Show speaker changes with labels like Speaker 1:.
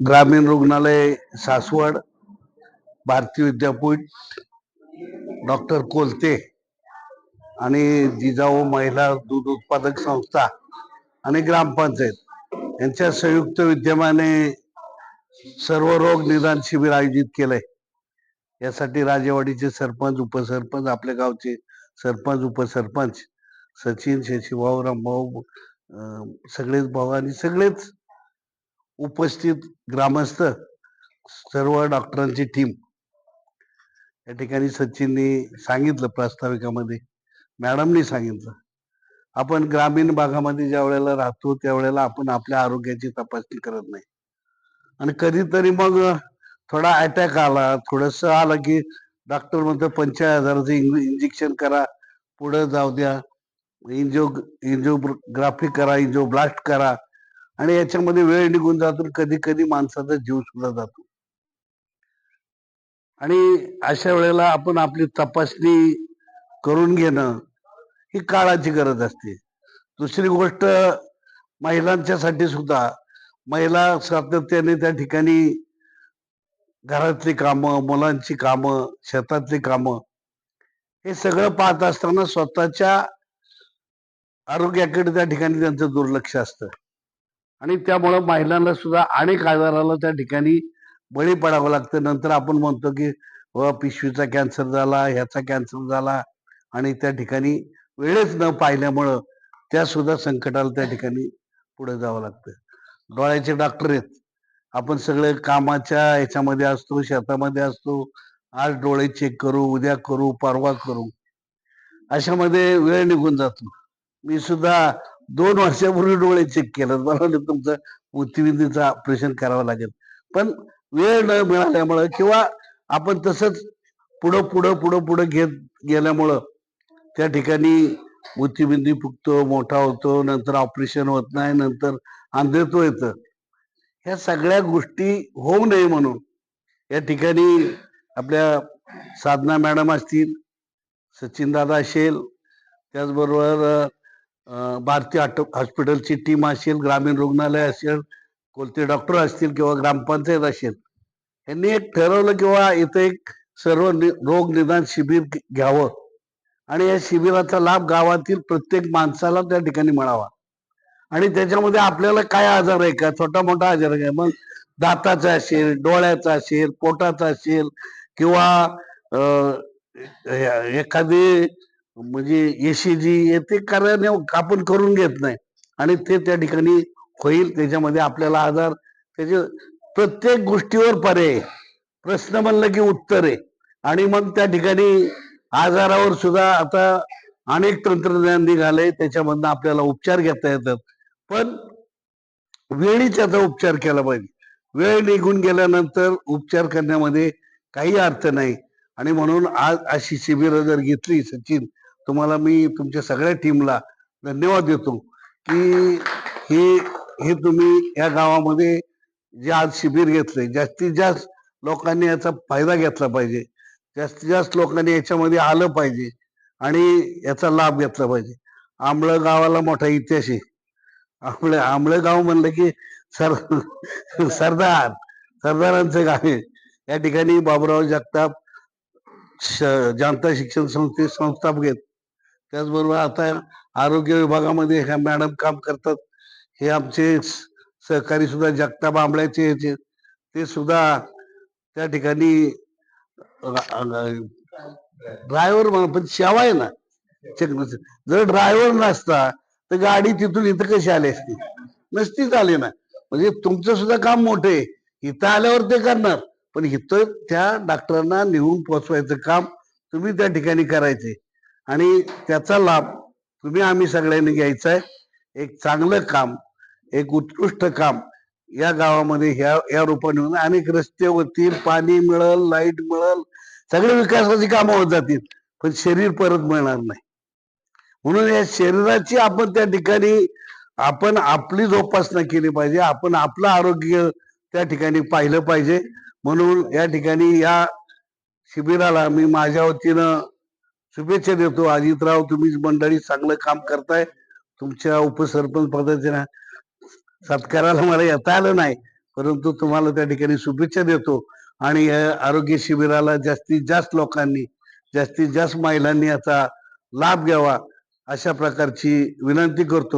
Speaker 1: ग्रामीण रुग्णालय सासवड भारतीय विद्यापीठ डॉक्टर कोलते आणि जिजाऊ महिला दूध उत्पादक संस्था आणि ग्रामपंचायत यांच्या संयुक्त विद्यमाने सर्व रोग निदान शिबिर आयोजित केलंय. यासाठी राजेवाडीचे सरपंच उपसरपंच आपल्या गावचे सरपंच उपसरपंच सचिन शशीभाऊ रामभाऊ सगळेच भाऊ आणि सगळेच उपस्थित ग्रामस्थ सर्व डॉक्टरांची टीम या ठिकाणी सचिननी सांगितलं प्रास्ताविकामध्ये. मॅडमनी सांगितलं. आपण ग्रामीण भागामध्ये ज्या वेळेला राहतो त्यावेळेला आपण आपल्या आरोग्याची तपासणी करत नाही. आणि कधीतरी मग थोडा अटॅक आला थोडस आलं की डॉक्टर म्हणतो पंचाळीस हजाराचं इंजेक्शन करा पुढे जाऊ द्या. इंजिओ इंजिओग्राफी करा इंजिओ ब्लास्ट करा. आणि याच्यामध्ये वेळ निघून जातो कधी कधी माणसाचा जीव सुद्धा जातो. आणि अशा वेळेला आपण आपली तपासणी करून घेणं ही काळाची गरज असते. दुसरी गोष्ट महिलांच्यासाठी सुद्धा महिला सातत्याने त्या ठिकाणी घरातली कामं मुलांची कामं शेतातली कामं हे सगळं पाहत असताना स्वतःच्या आरोग्याकडे त्या ठिकाणी त्यांचं दुर्लक्ष असतं. आणि त्यामुळं महिलांना सुद्धा अनेक आजाराला त्या ठिकाणी बळी पडावं लागतं. नंतर आपण म्हणतो की व पिशवीचा कॅन्सर झाला ह्याचा कॅन्सर झाला आणि त्या ठिकाणी वेळेच न पाहिल्यामुळं त्या सुद्धा संकटाला त्या ठिकाणी पुढे जावं लागतं. डोळ्याचे डॉक्टर आहेत. आपण सगळे कामाच्या ह्याच्यामध्ये असतो शेतामध्ये असतो. आज डोळे चेक करू उद्या करू परवा करू. अशामध्ये वेळ निघून जातो. मी सुद्धा दोन वर्षापूर्वी डोळे चेक केलं. मला तुमचं मोतीबिंदूचं ऑपरेशन करावं लागेल. पण वेळ न मिळाल्यामुळं किंवा आपण तसंच पुढं पुढं पुढं पुढं घेत गेल्यामुळं त्या ठिकाणी मोतीबिंदू फुगतो मोठा होतो नंतर ऑपरेशन होत नाही नंतर आंधळतो येतं. ह्या सगळ्या गोष्टी होऊ नये म्हणून या ठिकाणी आपल्या साधना मॅडम असतील सचिन दादा असेल त्याचबरोबर भारतीय ऑटो- हॉस्पिटलची टीम असेल ग्रामीण रुग्णालय असेल कोणते डॉक्टर असतील किंवा ग्रामपंचायत असेल यांनी एक ठरवलं किंवा इथं एक सर्व नि- रोग निदान शिबिर घ्यावं. आणि या शिबिराचा लाभ गावातील प्रत्येक माणसाला त्या ठिकाणी मिळावा. आणि त्याच्यामध्ये आपल्याला काय आजार आहे का? छोटा मोठा आजार आहे मग दाताचा असेल डोळ्याचा असेल पोटाचा असेल किंवा एखादी म्हणजे एसीजी ते कार्य आपण करून घेत नाही. आणि ते त्या ठिकाणी होईल त्याच्यामध्ये आपल्याला आजार त्याचे प्रत्येक गोष्टीवर पर्याय प्रश्न म्हणलं की उत्तर आहे. आणि मग त्या ठिकाणी आजारावर सुद्धा आता अनेक तंत्रज्ञान निघाले त्याच्यामधनं आपल्याला उपचार घेता येतात. पण वेळीच याचा उपचार केला पाहिजे. वेळ निघून गेल्यानंतर उपचार करण्यामध्ये काही अर्थ नाही. आणि म्हणून आज अशी शिबिरं जर घेतली सचिन तुम्हाला मी तुमच्या सगळ्या टीमला धन्यवाद देतो की हे हे तुम्ही या गावामध्ये जे आज शिबिर घेतले जास्तीत जास्त लोकांनी याचा फायदा घेतला पाहिजे. जास्तीत जास्त लोकांनी याच्यामध्ये आलं पाहिजे आणि याचा लाभ घेतला पाहिजे. आंबळ गावाला मोठा इतिहास आहे. आंबळ आंबळ गाव म्हणलं की सर सरदार सरदारांचं गाव आहे. या ठिकाणी बाबुराव जगताप श- जनता शिक्षण संस्थे संस्थापक आहेत. त्याचबरोबर आता आरोग्य विभागामध्ये ह्या मॅडम काम करतात. हे आमचे सहकारी सुद्धा जगताप आंबळ्याचे याचे ते सुद्धा त्या ठिकाणी ड्रायव्हर म्हणा पण सेवा आहे ना. जर ड्रायव्हर नसता तर गाडी तिथून इथं कशी आली असती? नसतीच आली ना. म्हणजे तुमचं सुद्धा काम मोठं आहे. इथं आल्यावर ते करणार. पण इथं त्या डॉक्टरांना नेऊन पोचवायचं काम तुम्ही त्या ठिकाणी करायचे आणि त्याचा लाभ तुम्ही आम्ही सगळ्यांनी घ्यायचा आहे एक चांगलं काम एक उत्कृष्ट काम या गावामध्ये ह्या या रूपाने होऊन अनेक रस्ते होतील पाणी मिळल लाइट मिळल सगळे विकासाची कामं होत जातील पण शरीर परत मिळणार नाही. म्हणून या शरीराची आपण त्या ठिकाणी आपण आपली जोपासना केली पाहिजे आपण आपलं आरोग्य त्या ठिकाणी पाहिलं पाहिजे. म्हणून या ठिकाणी या शिबिराला मी माझ्या वतीनं शुभेच्छा देतो. अजितराव तुम्ही मंडळी चांगलं काम करताय. तुमच्या उपसरपंच पदाच्या सत्काराला मला येता आलं नाही. परंतु तुम्हाला त्या ठिकाणी शुभेच्छा देतो. आणि आरोग्य शिबिराला जास्तीत जास्त लोकांनी जास्तीत जास्त महिलांनी याचा लाभ घ्यावा अशा प्रकारची विनंती करतो.